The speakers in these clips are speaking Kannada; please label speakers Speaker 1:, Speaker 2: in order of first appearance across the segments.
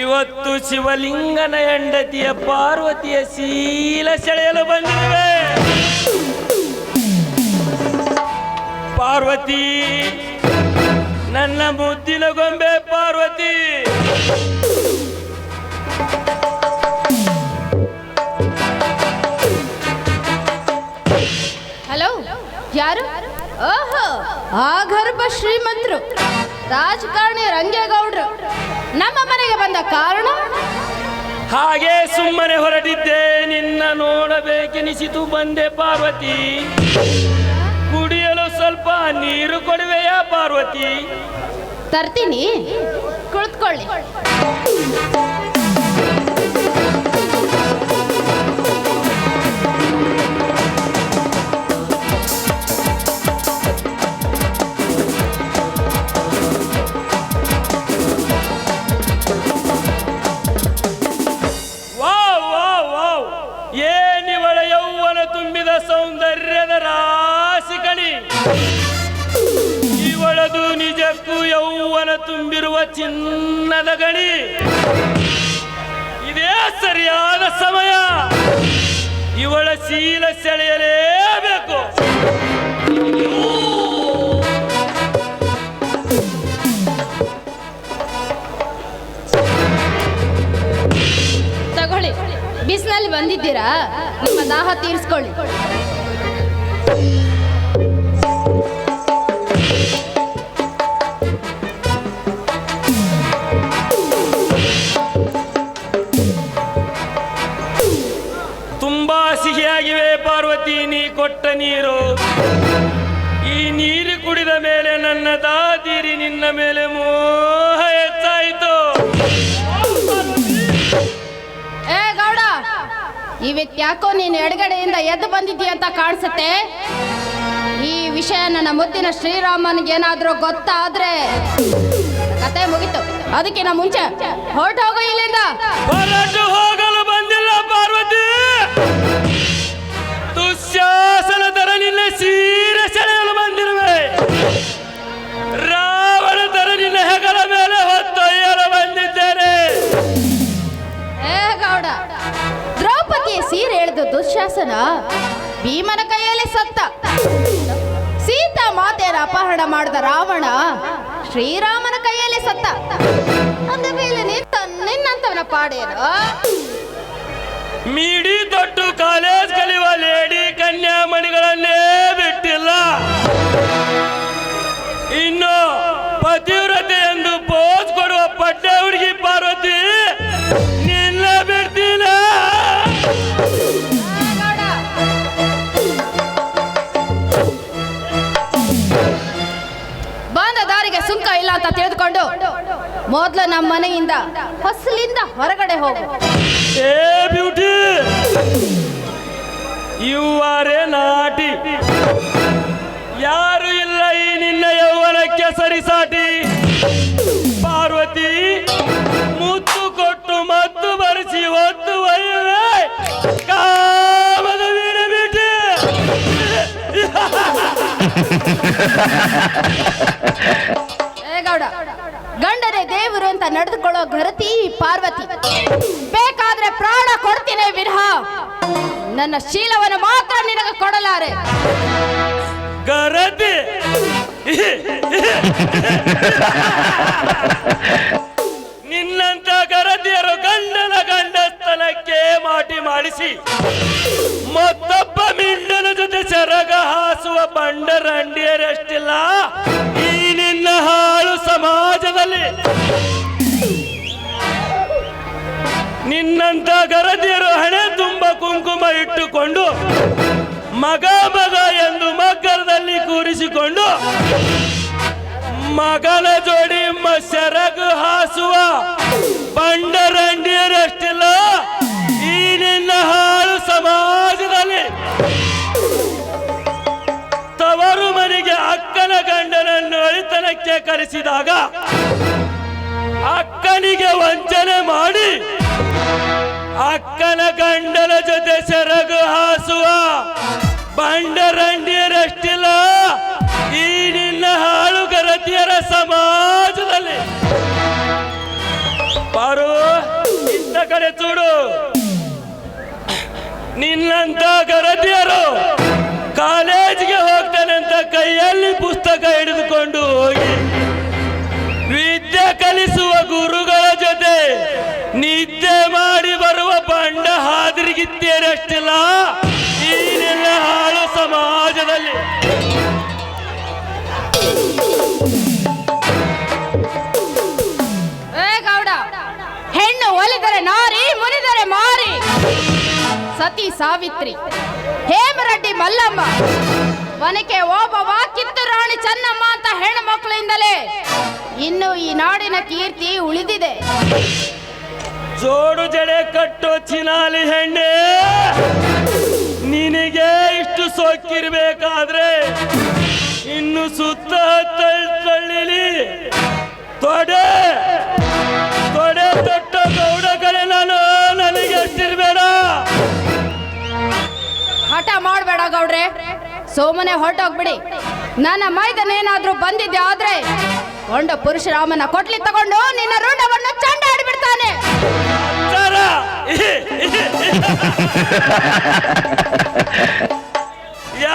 Speaker 1: ಇವತ್ತು ಶಿವಲಿಂಗನ ಹೆಂಡತಿಯ ಪಾರ್ವತಿಯ ಶೀಲ ಸೆಳೆಯಲು ಬಂದಿರುವೆ ಪಾರ್ವತಿ, ನನ್ನ ಮುದ್ದಿನ ಗೊಂಬೆ ಪಾರ್ವತಿ.
Speaker 2: ಹಲೋ, ಯಾರು? ಓಹೋ ಆಗರ್ಭ ಶ್ರೀಮಂತರು. ರಾಜಕಾರಣಿ ರಂಗೇಗೌಡರು ನಮ್ಮ ಮನೆಗೆ ಬಂದ ಕಾರಣ?
Speaker 1: ಹಾಗೆ ಸುಮ್ಮನೆ ಹೊರಟಿದ್ದೆ ನಿನ್ನ ನೋಡಬೇಕೆನಿಸಿತು ಬಂದೆ ಪಾರ್ವತಿ. ಕುಡಿಯಲು ಸ್ವಲ್ಪ ನೀರು ಕೊಡುವೆಯ ಪಾರ್ವತಿ?
Speaker 2: ತರ್ತೀನಿ ಕುಳಿತುಕೊಳ್ಳಿ.
Speaker 1: ನಿಜಕ್ಕೂ ಯೌವನ ತುಂಬಿರುವ ಚಿನ್ನದ ಗಣಿ. ಇದೇ ಸರಿಯಾದ ಸಮಯ. ಇವಳ ಶೀಲ ಸೆಳೆಯಲೇಬೇಕು.
Speaker 2: ತಗೊಳ್ಳಿ. ಬಿಸಿನಲ್ಲಿ ಬಂದಿದ್ದೀರಾ? ನಿಮ್ಮ ದಾಹ ತೀರಿಸ್ಕೊಳ್ಳಿ.
Speaker 1: ಸಿಹಿಯಾಗಿವೆ ಪಾರ್ವತಿ ನೀ ಕೊಟ್ಟ ನೀರು. ಈ ನೀರು ಕುಡಿದ ಮೇಲೆ ನನ್ನ ದಾದಿರಿ ನಿನ್ನ ಮೇಲೆ ಮೋಹ ಹೆಚ್ಚಾಯಿತು.
Speaker 2: ಏ ಗೌಡ ಇವತ್ತ್ಯಾಕೋ ನೀನು ಎಡಗಡೆಯಿಂದ ಎದ್ದು ಬಂದಿದ್ದೀಯ ಅಂತ ಕಾಣಿಸುತ್ತೆ? ಈ ವಿಷಯ ನನ್ನ ಮುದ್ದಿನ ಶ್ರೀರಾಮನಿಗೆ ಏನಾದರೂ ಗೊತ್ತಾದ್ರೆ ಕತೆ ಮುಗೀತು. ಅದಕ್ಕಿಂತ ಮುಂಚೆ ಹೊರಟೋಗು ಇಲ್ಲಿಂದ.
Speaker 1: ಹೊರಟು ಹೋಗಲು ಬಂದಿಲ್ಲ ದುಶ್ಯಾಸನ ತರ ನಿನ್ನ ಸೀರೆ ಸೆಳೆಯಲು ಬಂದಿರುವೆ. ರಾವಣ ತರ ನಿನ್ನ ಹೆಗಲ ಮೇಲೆ ಹೊತ್ತೊಯ್ಯಲು ಬಂದಿದ್ದೇನೆ.
Speaker 2: ಗೌಡ ದ್ರೌಪದಿಯ ಸೀರೆ ಎಳೆದ ದುಶ್ಯಾಸನ ಭೀಮನ ಕೈಯಲ್ಲಿ ಸತ್ತ. ಸೀತಾ ಮಾತೆಯನ್ನು ಅಪಹರಣ ಮಾಡಿದ ರಾವಣ ಶ್ರೀರಾಮನ ಕೈಯಲ್ಲಿ ಸತ್ತ. ಅಂದ ಮೇಲೆ ನಿಂತ ನಿನ್ನಂತವನ ಪಾಡೇನು?
Speaker 1: ಮೀಡಿ ತೊಟ್ಟು ಕಾಲೇಜ್ ಕಲಿಯುವ ಲೇಡಿ ಕನ್ಯಾಮಣಿಗಳನ್ನೇ ಬಿಟ್ಟಿಲ್ಲ. ಇನ್ನು ಪತಿವ್ರತೆ ಎಂದು ಪೋಸ್ ಕೊಡುವ ಪಟ್ಟೆ ಹುಡುಗಿ ಪಾರ್ವತಿ ನಿನ್ನ
Speaker 2: ಬಿಡ್ತಿಲ್ಲ. ಬಂದ ದಾರಿಗೆ ಸುಂಕ ಇಲ್ಲ ಅಂತ ತಿಳಿದುಕೊಂಡು ಮೊದ್ಲು ನಮ್ಮ ಮನೆಯಿಂದ ಹೊಸಲಿಂದ ಹೊರಗಡೆ ಹೋಗು.
Speaker 1: ಏ ಬ್ಯೂಟಿ! ಆರ್ ನಾಟಿ. ಯಾರು ಇಲ್ಲ ಈ ನಿನ್ನ ಯೌವನಕ್ಕೆ ಸರಿಸಾಟಿ. ಪಾರ್ವತಿ, ಮುತ್ತು ಕೊಟ್ಟು ಮತ್ತು ಬರೆಸಿ ಒತ್ತು ಒಯ್ಯುವೆ. ಕಾಮದ ವೀರ
Speaker 2: ಗೌಡ, ಗಂಡನೇ ದೇವರು ಅಂತ ನಡೆದುಕೊಳ್ಳೋ ಗರತಿ ಪಾರ್ವತಿ. ಬೇಕಾದ್ರೆ ಪ್ರಾಣ ಕೊಡ್ತೀನಿ ವಿರಹ ನನ್ನ ಶೀಲವನ್ನು ಮಾತ್ರ ನಿನಗೆ ಕೊಡಲಾರೆ.
Speaker 1: ಗರದಿ. ನಿನ್ನಂತ ಗರದಿಯರು ಗಂಡನ ಗಂಡಸ್ತನಕ್ಕೆ ಮಾಟಿ ಮಾಡಿಸಿ, ಮತ್ತೊಬ್ಬ ಮಿಂಡನ ಜೊತೆ ಸೆರಗ ಹಾಸುವ ಬಂಡರಂಡಿಯರಷ್ಟಿಲ್ಲ? ಈ ನಿನ್ನ ಹಾಳು ಸಮಾಜದಲ್ಲಿ ನಿನ್ನಂತ ಗರದಿಯರು ಹಣೆ ತುಂಬ ಕುಂಕುಮ ಇಟ್ಟುಕೊಂಡು ಮಗ ಮಗ ಎಂದು ಮಗ್ಗರದಲ್ಲಿ ಕೂರಿಸಿಕೊಂಡು ಮಗನ ಜೋಡಿ ಸೆರಗು ಹಾಸುವ ಬಂಡರಂಡಿಯರಷ್ಟಿಲ್ಲ ಈ ನಿನ್ನ ಹಾಳು ಸಮಾಜದಲ್ಲಿ. ತವರು ಮನೆಗೆ ಅಕ್ಕನ ಗಂಡನನ್ನು ಅಳಿತನಕ್ಕೆ ಕರೆಸಿದಾಗ ಅಕ್ಕನ ಗಂಡನ ಜೊತೆ ಸೆರಗು ಹಾಸುವ ಬಂಡರಂಡಿಯರಷ್ಟಿಲ್ಲ ಈ ನಿನ್ನ ಹಾಳುಗರತಿಯರ ಸಮಾಜದಲ್ಲಿ. ಪಾರು ಕಡೆ ಚೂಡು ನಿನ್ನಂತ ಗರತಿಯರು ಕಾಲೇಜಿಗೆ ಹೋಗ್ತಾನೆ ಅಂತ ಕೈಯಲ್ಲಿ ಪುಸ್ತಕ ಹಿಡಿದುಕೊಂಡು ಹೋಗಿ, ವಿದ್ಯೆ ಕಲಿಸುವ ಗುರುಗಳ ಜೊತೆ ನಿದ್ದೆ ಹಾದಿರಿಗಿದ್ದೇರಷ್ಟಿಲ್ಲ ನೀನೆಲ್ಲ ಹಾಳು ಸಮಾಜದಲ್ಲಿ.
Speaker 2: ಗೌಡ, ಹೆಣ್ಣು ಒಲಿದರೆ ನಾರಿ ಮುನಿದರೆ ಮಾರಿ. ಸತಿ ಸಾವಿತ್ರಿ, ಹೇಮರಡ್ಡಿ ಮಲ್ಲಮ್ಮ, ಒನಕೆ ಓಬವ್ವ ಕಿತ್ತು ರಾಣಿ ಚೆನ್ನಮ್ಮ ಅಂತ ಹೆಣ್ಣು ಮಕ್ಕಳಿಂದಲೇ ಇನ್ನು ಈ ನಾಡಿನ ಕೀರ್ತಿ ಉಳಿದಿದೆ.
Speaker 1: ಜೋಡು ಜಡೆ ಕಟ್ಟೋ ಚಿನಾಲಿ ಹೆಣ್ಣೆ. ನಿನಗೆ ಇಷ್ಟು ಸೊಕ್ಕಿರ್ಬೇಕಾದ್ರೆ ಇನ್ನು ಸುತ್ತ ತಳ್ ತಳ್ಳಿಲಿ ತೊಡೆ ತೊಡೆ ತೊಟ್ಟ ಗೌಡ ಕಡೆ ನಾನು, ನನಗೆ ಎಷ್ಟಿರ್ಬೇಡ
Speaker 2: ಹಠ ಮಾಡಬೇಡ ಗೌಡ್ರೆ, ಸೋಮನೆ ಹೊರಟೋಗ್ಬಿಡಿ. ನನ್ನ ಮೈದನೇನಾದ್ರೂ ಬಂದಿದ್ದೆ ಆದ್ರೆ ಕೊಂಡ ಪುರುಷರಾಮನ ಕೊಟ್ಲಿ ತಗೊಂಡು ನಿನ್ನ
Speaker 1: ಸರ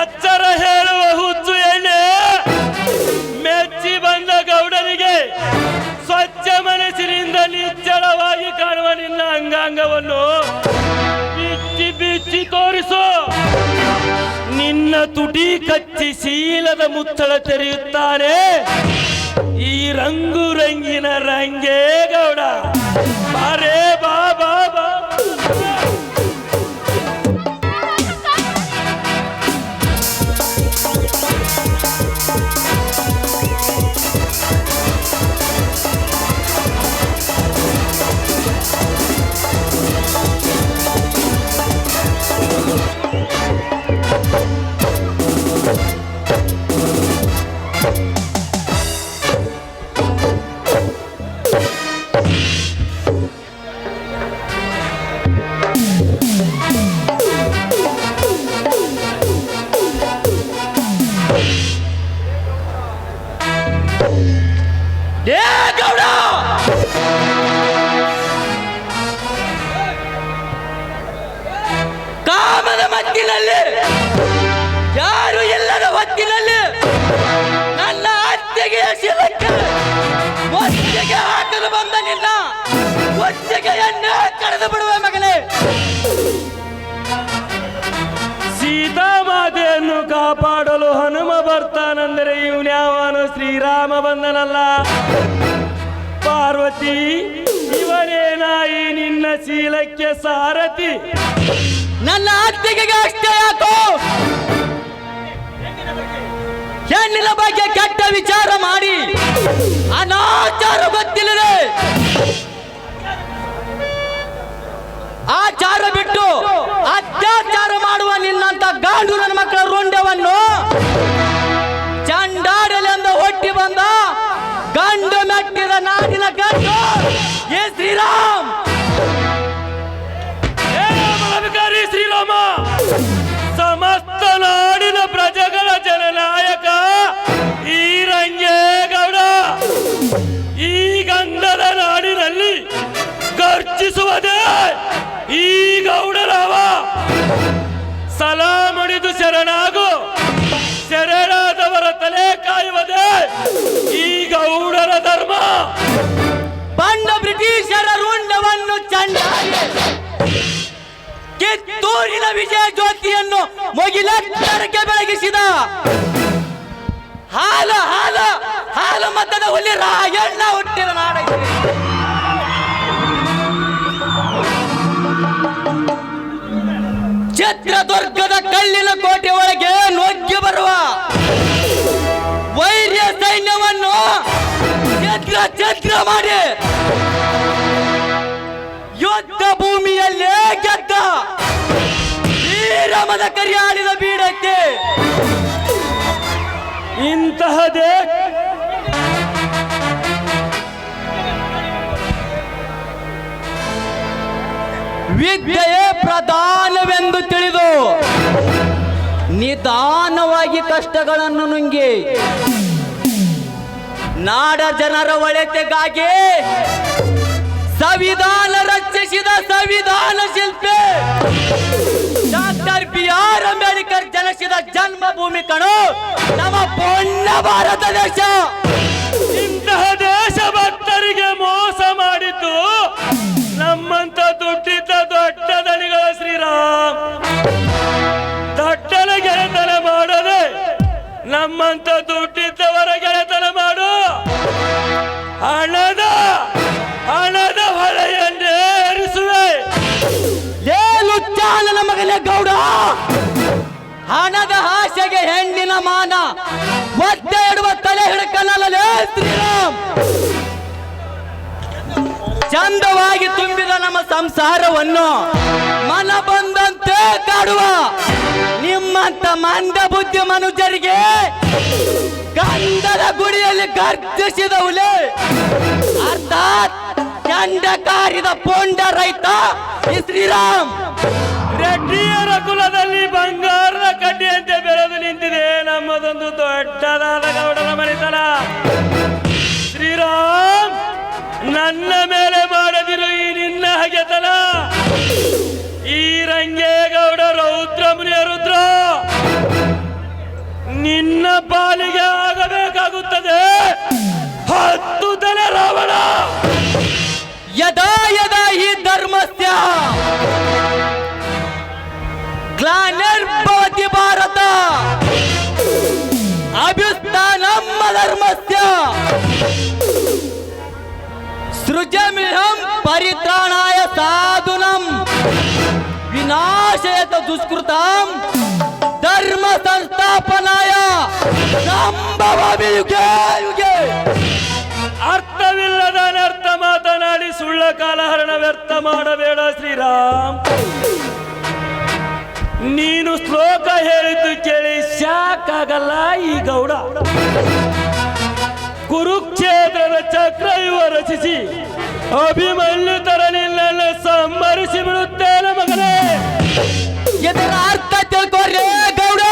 Speaker 1: ಎಚ್ಚರ ಹೇಳುವ ಹುಚ್ಚು ಎಣ್ಣೆ ಮೆಚ್ಚಿ ಬಂದ ಗೌಡನಿಗೆ ಸ್ವಚ್ಛ ಮನಸ್ಸಿನಿಂದ ನಿಚ್ಚಳವಾಗಿ ಕಾಣುವ ನಿನ್ನ ಅಂಗಾಂಗವನ್ನು ಬಿಚ್ಚಿ ಬಿಚ್ಚಿ ತೋರಿಸು. ನಿನ್ನ ತುಟಿ ಕಚ್ಚಿ ಶೀಲದ ಮುಚ್ಚಳ ತೆರೆಯುತ್ತಾನೆ. ಈ ರಂಗು ರಂಗಿನ ರಂಗೇ ಗೌಡ. ಬಾರೇ ಬಾ ಬಾ ಕಾಪಾಡಲು ಹನುಮ ಬರ್ತಾನಂದರೆ ಇವನ್ಯಾವನು ಶ್ರೀರಾಮ ಬಂದನಲ್ಲ ಪಾರ್ವತಿ ಇವನೇನಾಯಿ ನಿನ್ನ ಶೀಲಕ್ಕೆ ಸಾರಥಿ.
Speaker 3: ನನ್ನ ಅತ್ತಿಗೆಗೆ ಅಷ್ಟೇ ಯಾಕೋ? ಹೆಣ್ಣಿನ ಬಗ್ಗೆ ಕೆಟ್ಟ ವಿಚಾರ ಮಾಡಿ. ಅನಾಚಾರ ಗೊತ್ತಿಲ್ಲದೆ ನಿನ್ನಂತ ಗಾಂಡು ನನ್ನ ಮಕ್ಕಳ ರುಂಡವನ್ನು ಚಂಡಾಡಲೆಂದು ಹೊಟ್ಟಿ ಬಂದ ಗಂಡು ಮೆಟ್ಟಿದ ನಾಡಿನ ಗಂಡು. ಏ ಶ್ರೀರಾಮ್! ಬಂಡ ಬ್ರಿಟಿಷರ ರುಂಡವನ್ನು ಚಂಡಾಡಿ ಕಿತ್ತೂರಿನ ವಿಜಯ ಜ್ಯೋತಿಯನ್ನು ಮುಗಿಲೆತ್ತರಕ್ಕೆ ಬೆಳಗಿಸಿದ. ಹಾಲ ಹಾಲ, ಹಾಲು ಮತದ ಹುಲಿ ರಾಯಣ್ಣ ಹುಟ್ಟಿದ ನಾಡ ಚಿತ್ರದುರ್ಗದ ಕಲ್ಲಿನ ಕೋಟೆ ಒಳಗೆ ಛತ್ರ ಮಾಡಿ. ಯುದ್ಧ ಭೂಮಿಯಲ್ಲೇ ಗೆದ್ದ. ಶ್ರೀರಾಮದ ಕರಿಯಾಳಿದ ಬೀಡಕ್ಕೆ.
Speaker 1: ಇಂತಹದೇ
Speaker 3: ವಿದ್ಯೆಯೇ ಪ್ರಧಾನವೆಂದು ತಿಳಿದು ನಿಧಾನವಾಗಿ ಕಷ್ಟಗಳನ್ನು ನುಂಗಿ. ನಾಡ ಜನರ ಒಳಿತಿಗಾಗಿ ಸಂವಿಧಾನ ರಚಿಸಿದ ಸಂವಿಧಾನ ಶಿಲ್ಪಿ ಡಾಕ್ಟರ್ ಬಿ ಆರ್ ಅಂಬೇಡ್ಕರ್ ಜನಿಸಿದ ಜನ್ಮಭೂಮಿ ಕಣು ನಮ್ಮ ಪುಣ್ಯ ಭಾರತ ದೇಶ.
Speaker 1: ಹಣದ
Speaker 3: ಆಸೆಗೆ ಹೆಣ್ಣಿನ ಮಾನ. ಒತ್ತೆ ಇಡುವ ತಲೆ ಹಿಡ್ಕನಲ್ಲೇ ಶ್ರೀರಾಮ್. ಚಂದವಾಗಿ ತುಂಬಿದ ನಮ್ಮ ಸಂಸಾರವನ್ನು ಮನ ಬಂದಂತೆ ಕಾಡುವ. ನಿಮ್ಮಂತ ಮಂದ ಬುದ್ಧಿ ಮನುಜರಿಗೆ ಗಂಧದ ಗುಡಿಯಲ್ಲಿ ಗರ್ಜಿಸಿದ ಹುಲಿ, ಅರ್ಥಾತ್ ಗಂಡ ಕಾರಿದ ಪೊಂಡ ರೈತ ಶ್ರೀರಾಮ್.
Speaker 1: ರೆಡ್ಡಿಯರ ಕುಲದಲ್ಲಿ ಬಂಗಾರದ ಕಡ್ಡಿಯಂತೆ ಬೆರೆದು ನಿಂತಿದೆ. ನಮ್ಮದೊಂದು ದೊಡ್ಡದಾದ ಗೌಡನ ಮನೆತನ. ಶ್ರೀರಾಮ್, ನನ್ನ ಮೇಲೆ ಮಾಡದಿರು ಈ ನಿನ್ನ ಹಗೆತನ ಈ ರಂಗೇಗೌಡ ರೌದ್ರ ಮುನಿಯ ರುದ್ರ. ನಿನ್ನ ಪಾಲಿಗೆ ಆಗಬೇಕಾಗುತ್ತದೆ. ಹತ್ತು ತಲೆ ರಾವಣ.
Speaker 3: ಯದಾ ಯದಾ ಈ ಧರ್ಮಸ್ಯ. ಭಾರತ ಅಭ್ಯುತ್ಥಾನಮ್ಮ ಧರ್ಮಸ್ಯ ಸೃಜಮಿಹಂ ಪರಿತ್ರಾಣಾಯ ಸಾಧುನಂ. ವಿನಾಶಯತ ದುಷ್ಕೃತಂ. ಧರ್ಮ ಸಂಸ್ಥಾಪನಾಯ. ಸಂಭವಾಮಿ ಯುಗೆ ಯುಗೆ.
Speaker 1: ಅರ್ಥವಿಲ್ಲದ ಅನರ್ಥ ಮಾತನಾಡಿ ಸುಳ್ಳ ಕಾಲಹರಣ ವ್ಯರ್ಥ ಮಾಡಬೇಡ ಶ್ರೀರಾಮ್. ನೀನು ಶ್ಲೋಕ ಹೇಳಿದ್ದು ಕೇಳಿ ಸಾಕಾಗಲ್ಲ ಈ ಗೌಡ. ಕುರುಕ್ಷೇತ್ರದ ಚಕ್ರಯುವ ರಚಿಸಿ. ಅಭಿಮನ್ಯು ತರ ನಿನ್ನ ಸಂಹರಿಸಿ ಬಿಡುತ್ತೇನೆ ಮಗನೇ.
Speaker 3: ಇದರ ಅರ್ಥ ತಿಳ್ಕೊಡ್ರಿ ಗೌಡ.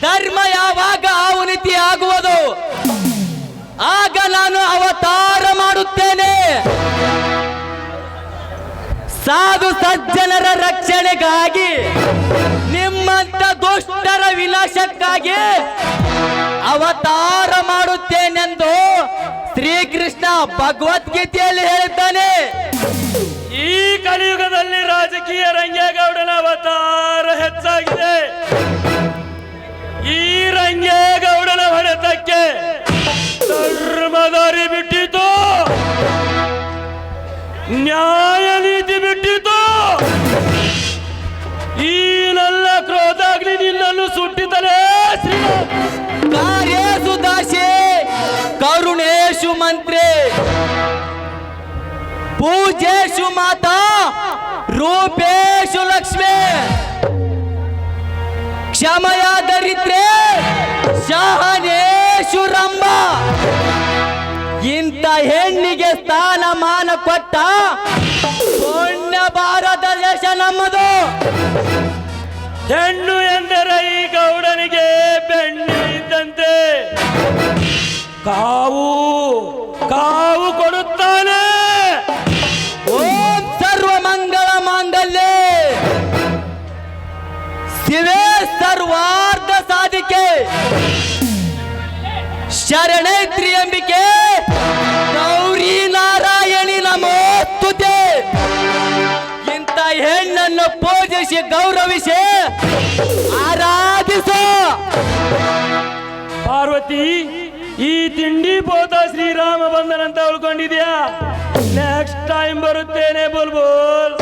Speaker 3: ಧರ್ಮ ಯಾವಾಗ ಸಾಧು ಸಜ್ಜನರ ರಕ್ಷಣೆಗಾಗಿ, ನಿಮ್ಮಂತ ದುಷ್ಟರ ವಿನಾಶಕ್ಕಾಗಿ ಅವತಾರ ಮಾಡುತ್ತೇನೆಂದು ಶ್ರೀಕೃಷ್ಣ ಭಗವದ್ಗೀತೆಯಲ್ಲಿ ಹೇಳಿದ್ದಾನೆ.
Speaker 1: ಈ ಕಲಿಯುಗದಲ್ಲಿ ರಾಜಕೀಯ ರಂಗೇಗೌಡನ ಅವತಾರ ಹೆಚ್ಚಾಗಿದೆ. ಈ ರಂಗೇಗೌಡನ ಹೊಡೆತಕ್ಕೆ ಧರ್ಮದಾರಿ ಬಿಟ್ಟಿತು. ನ್ಯಾಯ ಈ ನನ್ನ ಕ್ರೋಧಾಗ್ನಿ ನಿನ್ನನ್ನು ಶ್ರೀರಾಮ್
Speaker 3: ಕಾರ್ಯೇಶು ದಾಸೆ, ಕರುಣೇಶು ಮಂತ್ರಿ. ಪೂಜೇಶು ಮಾತಾ, ರೂಪೇಶು ಲಕ್ಷ್ಮಿ. ಕ್ಷಮಯ ದರಿದ್ರೆ ಶಹನೇಶು ರಂಭ. ಇಂಥ ಹೆಣ್ಣಿಗೆ ಸ್ಥಾನಮಾನ ಕೊಟ್ಟ ಪುಣ್ಯ ಭಾರತ ದೇಶ ನಮ್ಮದು.
Speaker 1: ಹೆಣ್ಣು ಎಂದರೆ ಈ ಗೌಡನಿಗೆ ಬೆಣ್ಣೆ ಇದ್ದಂತೆ. ಕಾವು ಕಾವು ಕೊಡುತ್ತಾನೆ.
Speaker 3: ಓಂ ಸರ್ವ ಮಂಗಳ ಮಾಂಗಲ್ಯ. ಶಿವೇ ಸರ್ವಾರ್ಧ ಸಾಧಿಕೆ. ಶರಣೈತ್ರಿ ಅಂಬಿಕೆ ಪೂಜಿಸಿ ಗೌರವಿಸಿ ಆರಾಧಿಸ.
Speaker 1: ಪಾರ್ವತಿ ಈ ತಿಂಡಿ ಪೋತ ಶ್ರೀರಾಮ ಬಂದನಂತ ಉಳ್ಕೊಂಡಿದ್ಯಾ? ನೆಕ್ಸ್ಟ್ ಟೈಮ್ ಬರುತ್ತೇನೆ ಬುಲ್ಬುಲ್.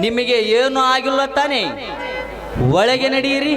Speaker 3: ನಿಮಗೆ ಏನು ಆಗಿಲ್ಲ ತಾನೆ? ಒಳಗೆ ನಡೆಯಿರಿ.